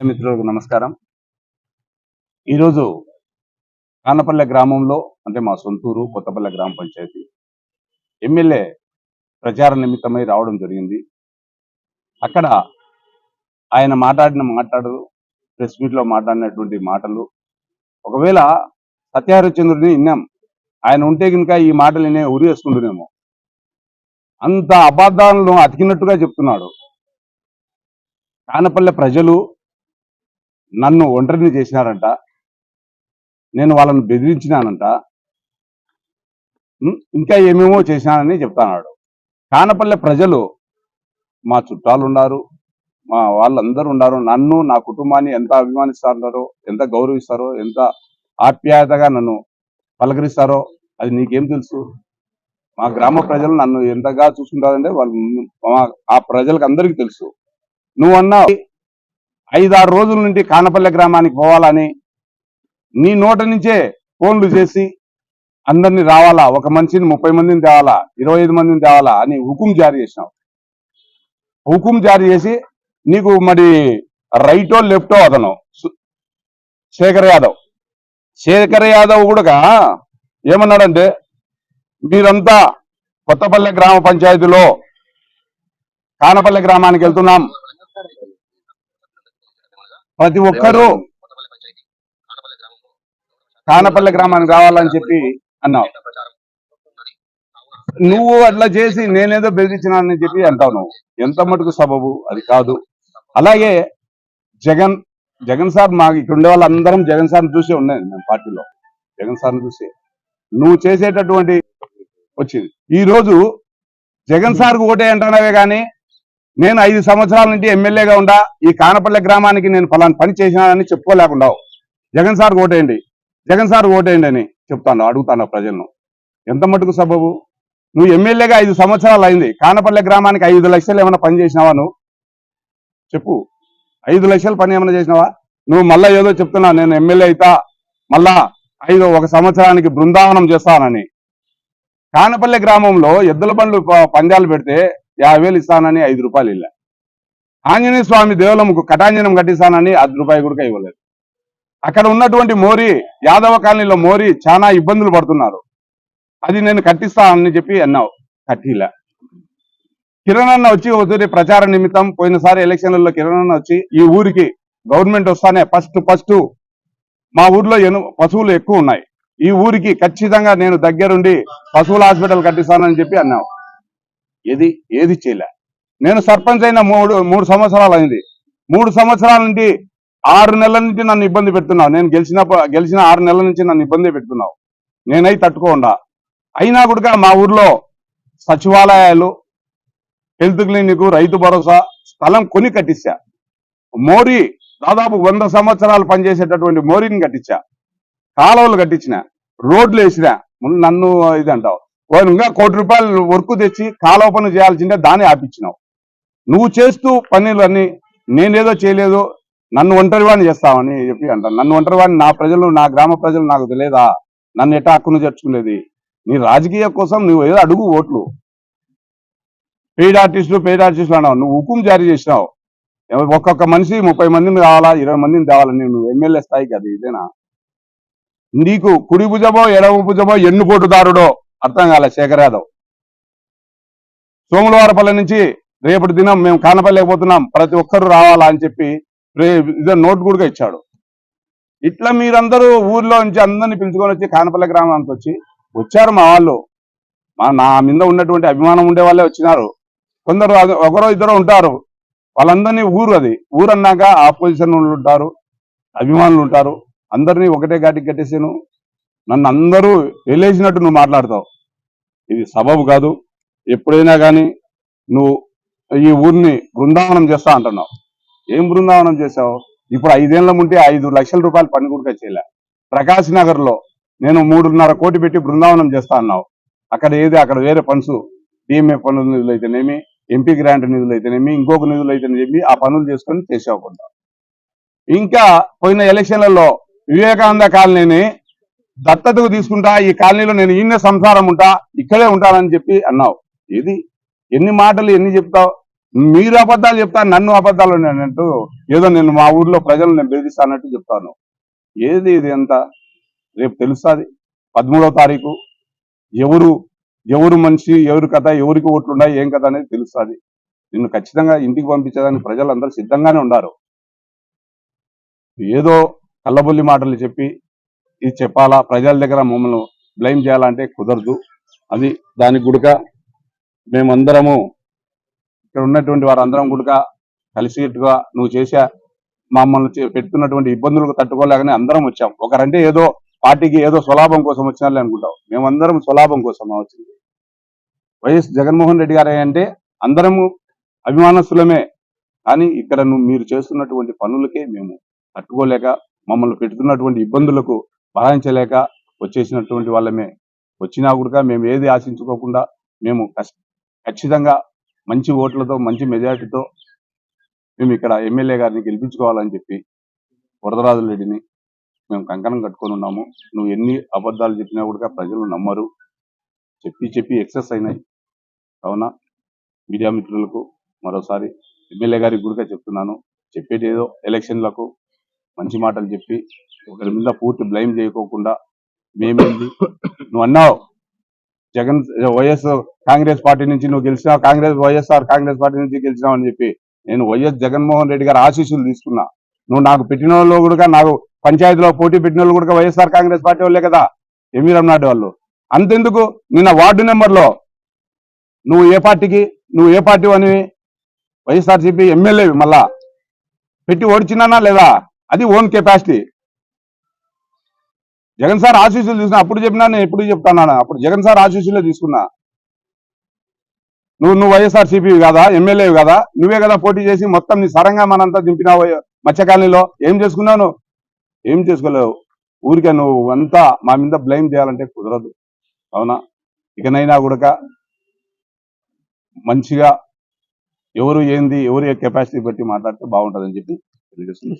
మిత్రులకు నమస్కారం. ఈరోజు కానపల్లె గ్రామంలో అంటే మా సొంతూరు కొత్తపల్లె గ్రామ పంచాయతీ ఎమ్మెల్యే ప్రచార నిమిత్తమై రావడం జరిగింది. అక్కడ ఆయన మాట్లాడిన మాట్లాడు ప్రెస్ మీట్లో మాట్లాడినటువంటి మాటలు ఒకవేళ సత్యహరిచంద్రుడిని విన్నాం ఆయన ఉంటే కనుక ఈ మాటలు వినే ఉరి వేసుకుంటున్నామో అంత అబద్ధాలను అతికినట్టుగా చెప్తున్నాడు. కానపల్లె ప్రజలు నన్ను ఒంటరిని చేసినారంట. నేను వాళ్ళని బెదిరించినానంట. ఇంకా ఏమేమో చేసినానని చెప్తాన్నాడు. కానపల్లె ప్రజలు మా చుట్టాలు ఉన్నారు మా వాళ్ళందరూ ఉన్నారు. నన్ను నా కుటుంబాన్ని ఎంత అభిమానిస్తారో ఎంత గౌరవిస్తారో ఎంత ఆప్యాయతగా నన్ను పలకరిస్తారో అది నీకేం తెలుసు? మా గ్రామ ప్రజలు నన్ను ఎంతగా చూసుకుంటారంటే వాళ్ళు మా- ఆ ప్రజలకు అందరికీ తెలుసు. నువ్వు అన్నావు ఐదారు రోజుల నుండి కానపల్లె గ్రామానికి పోవాలని నీ నోట నుంచే ఫోన్లు చేసి అందరినీ రావాలా? ఒక మనిషిని ముప్పై మందిని తేవాలా? ఇరవై ఐదు మందిని తేవాలా? అని హుకుం జారీ చేసినావు. హుకుం జారీ చేసి నీకు మరి రైటో లెఫ్టో అతను శేఖర్ యాదవ్. శేఖర్ యాదవ్ కూడా ఏమన్నాడంటే మీరంతా కొత్తపల్లె గ్రామ పంచాయతీలో కానపల్లె గ్రామానికి వెళ్తున్నాం. ప్రతి ఒక్కరూ కానపల్లె గ్రామానికి రావాలని చెప్పి అన్నావు. నువ్వు అట్లా చేసి నేనేదో బెదిరించినానని చెప్పి అంటావు నువ్వు. ఎంత మటుకు సబబు? అది కాదు. అలాగే జగన్ జగన్ సార్ మాకు ఇక్కడ ఉండే వాళ్ళందరం జగన్ సార్ని చూసే ఉన్నాయి మేము పార్టీలో. జగన్ సార్ని చూసి. నువ్వు చేసేటటువంటి వచ్చింది. ఈ రోజు జగన్ సార్కు ఓటే అంటున్నావే కానీ నేను ఐదు సంవత్సరాల నుండి ఎమ్మెల్యేగా ఉండా ఈ కానపల్లె గ్రామానికి నేను ఫలాని పని చేసినానని చెప్పుకోలేకుండా జగన్ సార్ ఓటేయండి జగన్ సార్ ఓటేయండి అని చెప్తాను అడుగుతాను ప్రజలను. ఎంత మటుకు సబబు? నువ్వు ఎమ్మెల్యేగా ఐదు సంవత్సరాలు అయింది కానపల్లె గ్రామానికి ఐదు లక్షలు ఏమైనా పని చేసినావా నువ్వు? చెప్పు ఐదు లక్షల పని ఏమైనా చేసినావా? నువ్వు మళ్ళా ఏదో చెప్తున్నావు నేను ఎమ్మెల్యే అయితా మళ్ళా ఐదు ఒక సంవత్సరానికి బృందావనం చేస్తానని. కానపల్లె గ్రామంలో ఎద్దుల బండ్లు పందాలు పెడితే యాభై వేలు ఇస్తానని ఐదు రూపాయలు ఇల్ల. ఆంజనేయ స్వామి దేవాలయంకు కటాంజనం కట్టిస్తానని అది రూపాయి కూడా ఇవ్వలేదు. అక్కడ ఉన్నటువంటి మోరి యాదవ కాలనీలో మోరి చాలా ఇబ్బందులు పడుతున్నారు. అది నేను కట్టిస్తానని చెప్పి అన్నావు. కట్టిలా. కిరణ్ అన్న వచ్చి ఒకసారి ప్రచార నిమిత్తం పోయినసారి ఎలక్షన్లలో కిరణ్ అన్న వచ్చి ఈ ఊరికి గవర్నమెంట్ వస్తానే ఫస్ట్ ఫస్ట్ మా ఊర్లో ఎను పశువులు ఎక్కువ ఉన్నాయి. ఈ ఊరికి ఖచ్చితంగా నేను దగ్గరుండి పశువుల హాస్పిటల్ కట్టిస్తానని చెప్పి అన్నావు. ఏది ఏది చేయలే. నేను సర్పంచ్ అయిన మూడు మూడు సంవత్సరాలు అయింది. మూడు సంవత్సరాల నుండి ఆరు నెలల నుంచి నన్ను ఇబ్బంది పెడుతున్నావు. నేను గెలిచిన గెలిచిన ఆరు నెలల నుంచి నన్ను ఇబ్బంది పెడుతున్నావు. నేనై తట్టుకోకుండా అయినా కూడా మా ఊర్లో సచివాలయాలు హెల్త్ క్లినిక్ రైతు భరోసా స్థలం కొని కట్టించా మోరీ దాదాపు వంద సంవత్సరాలు పనిచేసేటటువంటి మోరీని కట్టించా. కాలువలు కట్టించిన. రోడ్లు వేసిన. ముందు నన్ను ఇది అంటావు వాళ్ళు ఇంకా కోటి రూపాయలు వర్క్ తెచ్చి కాలువ పనులు చేయాల్సిందే దాన్ని ఆపించినావు. నువ్వు చేస్తూ పనులు అన్ని నేనేదో చేయలేదు నన్ను ఒంటరి వాడిని చేస్తావని చెప్పి అంటాను నన్ను ఒంటరి వాడిని నా ప్రజలు నా గ్రామ ప్రజలు నాకు తెలియదా? నన్ను ఎట్టా హక్కును చేర్చుకునేది? నీ రాజకీయ కోసం నువ్వు ఏదో అడుగు ఓట్లు. పెయిడ్ ఆర్టిస్టులు పెయిడ్ ఆర్టిస్టులు అన్నావు. నువ్వు హుకుం జారీ చేసినావు. ఒక్కొక్క మనిషి ముప్పై మందిని కావాలా ఇరవై మందిని తేవాలని నువ్వు ఎమ్మెల్యే స్థాయికి అది ఇదేనా? నీకు కుడి భుజమో ఎడమ భుజమో ఎన్నుపోటుదారుడో అర్థం కాలే శేఖర్ యాదవ్. సోములవారపల్లి నుంచి రేపటి దినం మేము కానపల్లేకపోతున్నాం ప్రతి ఒక్కరు రావాలా అని చెప్పి రే ఇదే నోట్ కూడా ఇచ్చాడు. ఇట్లా మీరందరూ ఊర్లో నుంచి అందరిని పిలుచుకొని వచ్చి కానపల్లి గ్రామానికి వచ్చి వచ్చారు మా వాళ్ళు. మా నా మీద ఉన్నటువంటి అభిమానం ఉండే వాళ్ళే వచ్చినారు. కొందరు ఒకరో ఇద్దరు ఉంటారు. వాళ్ళందరినీ ఊరు అది. ఊరు అన్నాక ఆపోజిషన్ వాళ్ళు ఉంటారు. అభిమానులు ఉంటారు. అందరినీ ఒకటే గాటికి కట్టేసాను. నన్ను అందరూ వెళ్ళేసినట్టు నువ్వు మాట్లాడతావు. ఇది సబబు కాదు. ఎప్పుడైనా కానీ నువ్వు ఈ ఊరిని బృందావనం చేస్తా అంటున్నావు. ఏం బృందావనం చేసావు ఇప్పుడు ఐదేళ్ళ ముంటే ఐదు లక్షల రూపాయలు పని కూడా చేయలే ప్రకాశ్ నగర్లో నేను మూడున్నర కోటి పెట్టి బృందావనం చేస్తా అన్నావు. అక్కడ ఏది? అక్కడ వేరే పనులు డిఎంఏ పనుల నిధులు అయితేనేమి ఎంపీ గ్రాంట్ నిధులు అయితేనేమి ఇంకొక నిధులు అయితేనేమి ఆ పనులు చేసుకొని చేసేవకుండా ఇంకా పోయిన ఎలక్షన్లలో వివేకానంద కాలనీని దత్తతకు తీసుకుంటా ఈ కాలనీలో నేను ఈయన సంసారం ఉంటా ఇక్కడే ఉంటానని చెప్పి అన్నావు. ఏది? ఎన్ని మాటలు ఎన్ని చెప్తావు? మీరు అబద్ధాలు చెప్తా నన్ను అబద్ధాలు అన్నట్టు ఏదో నేను మా ఊర్లో ప్రజలు నేను బెదిరిస్తానట్టు చెప్తాను. ఏది ఇది ఎంత రేపు తెలుస్తుంది. పదమూడవ తారీఖు. ఎవరు ఎవరు మనిషి ఎవరి కథ ఎవరికి ఓట్లున్నాయి ఏం కథ అనేది తెలుస్తుంది. నిన్ను ఖచ్చితంగా ఇంటికి పంపించేదానికి ప్రజలందరూ సిద్ధంగానే ఉన్నారు. ఏదో కల్లబొల్లి మాటలు చెప్పి ఇది చెప్పాలా? ప్రజల దగ్గర మమ్మల్ని బ్లైమ్ చేయాలంటే కుదరదు. అది దాని గుడక మేమందరము ఇక్కడ ఉన్నటువంటి వారందరం గుడక కలిసిగా నువ్వు చేసే మమ్మల్ని పెట్టుకున్నటువంటి ఇబ్బందులకు తట్టుకోలేకనే అందరం వచ్చాం. ఒకరంటే ఏదో పార్టీకి ఏదో స్వలాభం కోసం వచ్చినారు అనుకుంటాం మేమందరం స్వలాభం కోసం వచ్చింది. వైఎస్ జగన్మోహన్ రెడ్డి గారు అంటే అందరము అభిమానస్తులమే. కానీ ఇక్కడ నువ్వు మీరు చేస్తున్నటువంటి పనులకే మేము తట్టుకోలేక మమ్మల్ని పెడుతున్నటువంటి ఇబ్బందులకు భరాయించలేక వచ్చేసినటువంటి వాళ్ళమే. వచ్చినా కూడా మేము ఏది ఆశించుకోకుండా మేము ఖచ్చితంగా మంచి ఓట్లతో మంచి మెజారిటీతో మేము ఇక్కడ ఎమ్మెల్యే గారిని గెలిపించుకోవాలని చెప్పి వరదరాజు రెడ్డిని మేము కంకణం కట్టుకొని ఉన్నాము. నువ్వు ఎన్ని అబద్ధాలు చెప్పినా కూడా ప్రజలు నమ్మరు. చెప్పి చెప్పి ఎక్సెస్ అయినాయి. కావున మీడియా మిత్రులకు మరోసారి ఎమ్మెల్యే గారికి కూడా చెప్తున్నాను. చెప్పేది ఏదో ఎలక్షన్లకు మంచి మాటలు చెప్పి ఒకరి మీద పూర్తి బ్లైమ్ చేయకోకుండా మేమేంది? నువ్వు అన్నావు జగన్ వైఎస్ కాంగ్రెస్ పార్టీ నుంచి నువ్వు గెలిచినావు కాంగ్రెస్ వైఎస్ఆర్ కాంగ్రెస్ పార్టీ నుంచి గెలిచినావు అని చెప్పి నేను వైఎస్ జగన్మోహన్ రెడ్డి గారు ఆశీస్సులు తీసుకున్నా. నువ్వు నాకు పెట్టిన వాళ్ళు కూడా నాకు పంచాయతీలో పోటీ పెట్టిన వాళ్ళు కూడా వైఎస్ఆర్ కాంగ్రెస్ పార్టీ వాళ్ళే కదా ఎమ్మి రమనాయుడు వాళ్ళు. అంతెందుకు? నిన్న వార్డు నెంబర్లో నువ్వు ఏ పార్టీకి నువ్వు ఏ పార్టీ అని వైఎస్ఆర్సీపీ ఎమ్మెల్యే మళ్ళా. పెట్టి ఓడిచినానా లేదా? అది ఓన్ కెపాసిటీ జగన్ సార్ ఆశీస్సులు తీసుకున్నా అప్పుడు చెప్పినా నేను ఎప్పుడు చెప్తాను అప్పుడు జగన్ సార్ ఆశీస్సులే తీసుకున్నా. నువ్వు నువ్వు వైఎస్ఆర్ సిపివి కదా ఎమ్మెల్యే కదా నువ్వే కదా పోటీ చేసి మొత్తం నీ సరంగా మనంతా దింపినావు మత్స్యకాలనీలో. ఏం చేసుకున్నావు నువ్వు? ఏం చేసుకోలేవు. ఊరికే నువ్వు అంతా మా మీద బ్లేమ్ చేయాలంటే కుదరదు. అవునా? ఇకనైనా కూడా మంచిగా ఎవరు ఏంది ఎవరు కెపాసిటీ బట్టి మాట్లాడితే బాగుంటుందని చెప్పి తెలియజేస్తున్నాను.